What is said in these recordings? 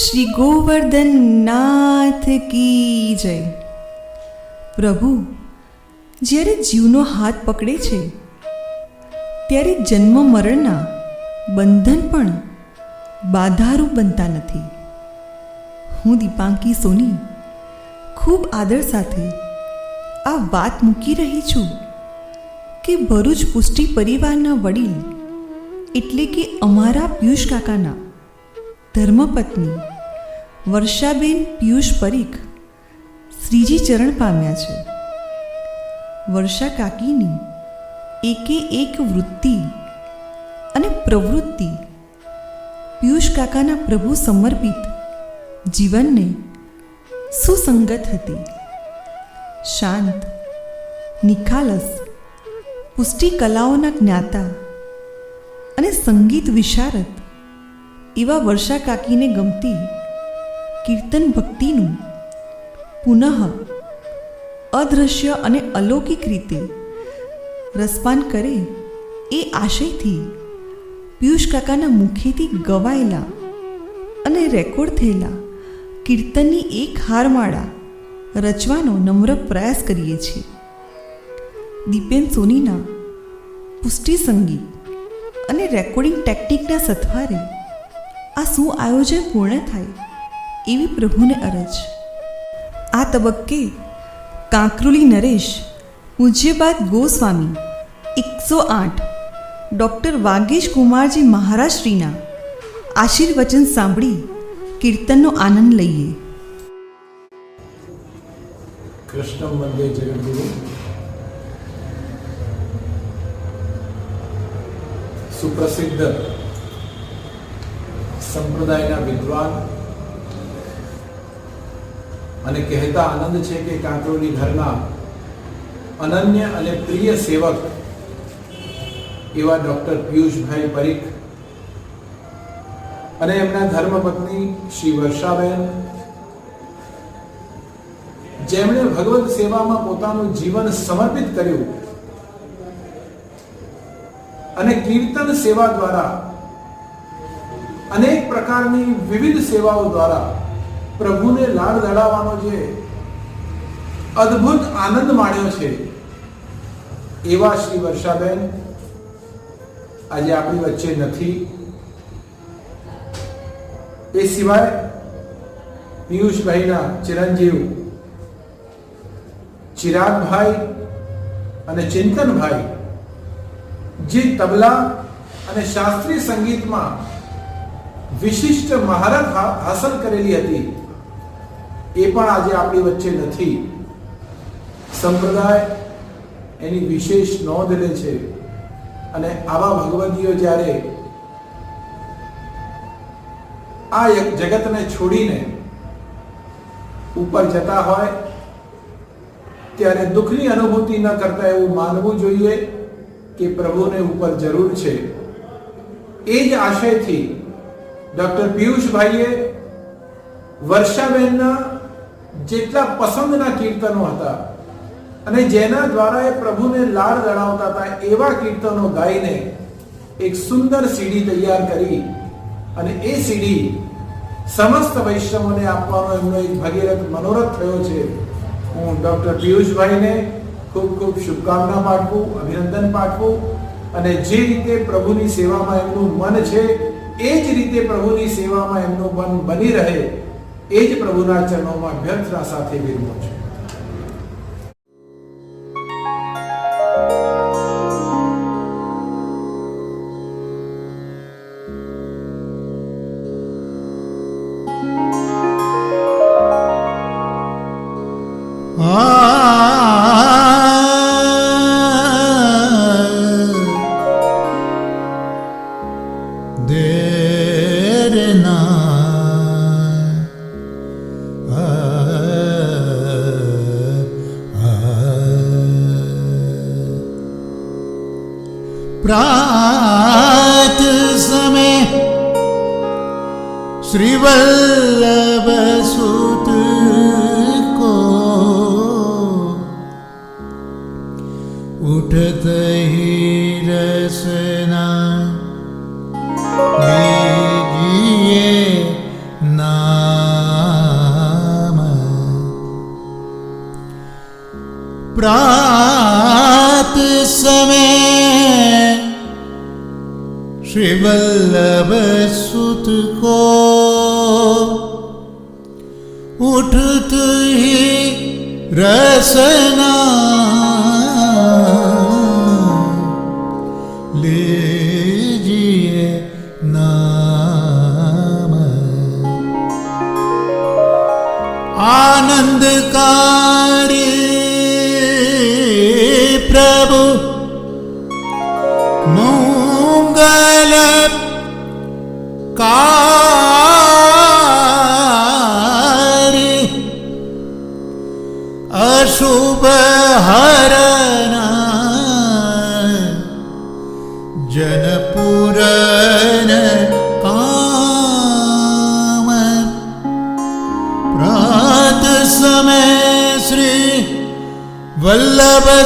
શ્રી ગોવર્ધન નાથ કી જય પ્રભુ જ્યારે જીવનો હાથ પકડે છે, ત્યારે જન્મ મરણના બંધન પણ બાધારૂપ બનતા નથી. હું દીપાંકી સોની ખૂબ આદર સાથે આ વાત મૂકી રહી છું કે ભરૂચ પુષ્ટિ પરિવારના વડીલ એટલે કે અમારા પિયુષ કાકાના ધર્મપત્ની વર્ષાબેન પિયુષ પરીખ શ્રીજી ચરણ પામ્યા છે. વર્ષા કાકીની એકે એક વૃત્તિ અને પ્રવૃત્તિ પિયુષ કાકાના પ્રભુ સમર્પિત જીવનને સુસંગત હતી. શાંત, નિખાલસ પુષ્ટિ કલાઓના જ્ઞાતા અને સંગીત વિશારદ એવા વર્ષા કાકીને ગમતી કીર્તન ભક્તિનું પુનઃ અદૃશ્ય અને અલૌકિક રીતે રસપાન કરે એ આશયથી પિયુષ કાકાના મુખેથી ગવાયેલા અને રેકોર્ડ થયેલા કીર્તનની એક હારમાળા રચવાનો નમ્ર પ્રયાસ કરીએ છીએ. દીપેન સોનીના પુષ્ટિ સંગીત અને રેકોર્ડિંગ ટેકનિકના સથવારે આ શું આયોજન પૂર્ણ થાય? એવી પ્રભુને અરજ. આ તબક્કે કાંકરુલી નરેશ પૂજ્યબાદ ગોસ્વામી, એકસો આઠ, ડૉક્ટર વાગેશ કુમારજી મહારાજશ્રીના આશીર્વચન સાંભળી કીર્તનનો આનંદ લઈએ. કૃષ્ણ મંદિર જગદગુરુ. સુપ્રસિદ્ધ સંપ્રદાયના વિદ્વાન અને કહેતા આનંદ છે કે કાંકરોલી ઘરના અનન્ય અને પ્રિય સેવક એવા ડૉક્ટર પિયુષભાઈ પરીખ અને એમના ધર્મપત્ની શ્રી વર્ષાબેન, જેમણે ભગવત સેવામાં પોતાનું જીવન સમર્પિત કર્યું અને કીર્તન સેવા દ્વારા અનેક પ્રકારની વિવિધ સેવાઓ દ્વારા પ્રભુને લાડ લડાવવાનો જે અદ્ભુત આનંદ માણ્યો છે, એવા શ્રી વર્ષાબેન આજે આપણી વચ્ચે નથી. એ સિવાય પિયુષભાઈના ચિરંજીવ ચિરાગભાઈ અને ચિંતનભાઈ, જે તબલા અને શાસ્ત્રીય સંગીતમાં વિશિષ્ટ મહારત હાસલ કરેલી હતી. એ પણ આજે આપણી વચ્ચે નથી. સંપ્રદાય એની વિશેષ નોંધ લે છે. અને આવા ભગવદીઓ જ્યારે આ એક જગતને છોડીને ઉપર જતા હોય, ત્યારે દુઃખની અનુભૂતિ ન કરતા એવું માનવું જોઈએ કે પ્રભુને ઉપર જરૂર છે. એ જ આશયથી ડોક્ટર પિયુષભાઈએ વર્ષાબેનના જેટલા પસંદના કીર્તનો હતા અને જેના દ્વારા એ પ્રભુને લાડ લડાવતા હતા, એવા કીર્તનો ગાઈને એક સુંદર સીડી તૈયાર કરી અને એ સીડી સમસ્ત વૈષ્ણવોને આપવાનો એમનો એક ભગીરથ મનોરથ થયો છે. હું ડોક્ટર પિયુષભાઈને ખૂબ ખૂબ શુભકામના પાઠવું, અભિનંદન પાઠવું અને જે રીતે પ્રભુની સેવામાં એમનું મન છે એ જ રીતે પ્રભુની સેવામાં એમનું મન બની રહે, એ જ પ્રભુના ચરણોમાં વ્યર્થના સાથે વિરમો છું. श्रीवल्लभसुत को उठत ही रसना नाम प्रात समय श्रीवल्लभसुत को रसना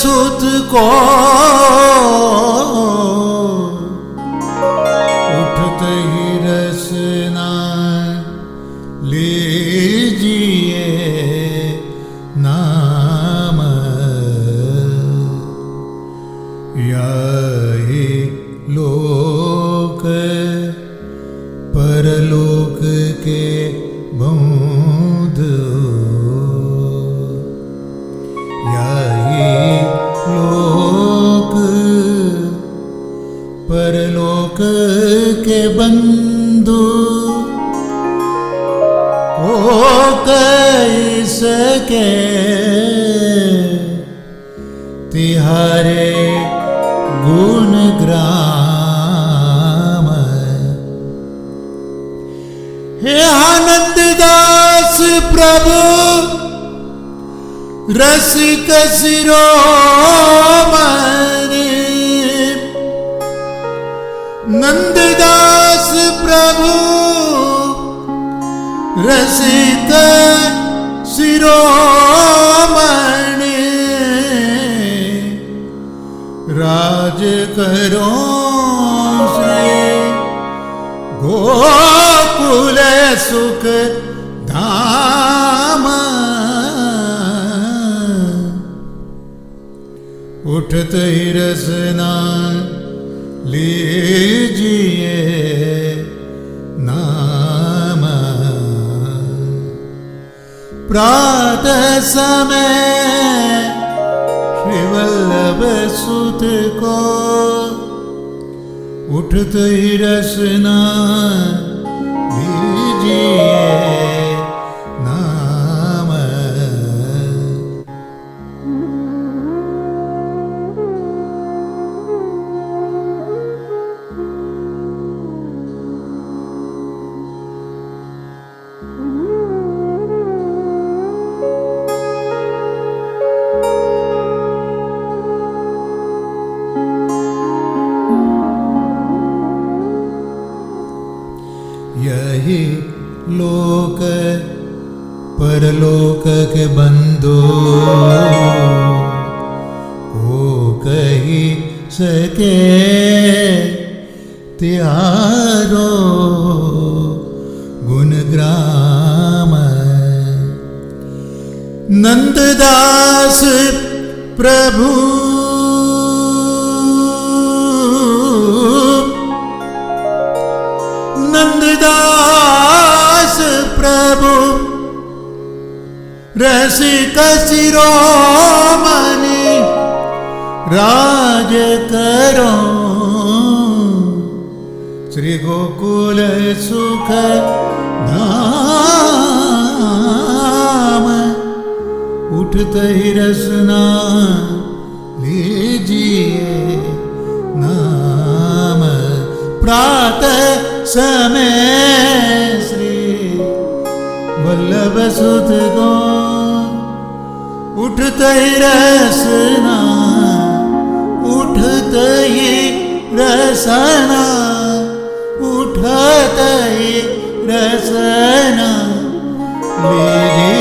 सुत को उठत ही रसना लीजिए नाम यही लोक परलोक के बूंद यही के बंधु ओ कह सके तिहारे गुण ग्राम हे आनंद दास प्रभु रसिक सिरो नंददास દાસ પ્રભુ રસિત શિરોમણે રાજ કરો શ્રી ગોકુલ સુખ ધામ ઉઠત રસના लीजिए नाम प्रातः समय श्री वल्लभ सुत को उठत ही रसना लीजिए यही लोक परलोक के बंधु को कही सके त्यारो गुणग्राम नंददास प्रभु પ્રભુ રસિક શિરોમણી રાજ કરો. શ્રી ગોકુલ સુખ ધામ ઉઠત રસના લેજીએ નામ પ્રાત સમય வல்லப சுதுகோ உற்றுத்தை ரசனா உற்றுத்தை ரசனா உற்றத்தை ரசனா மேலே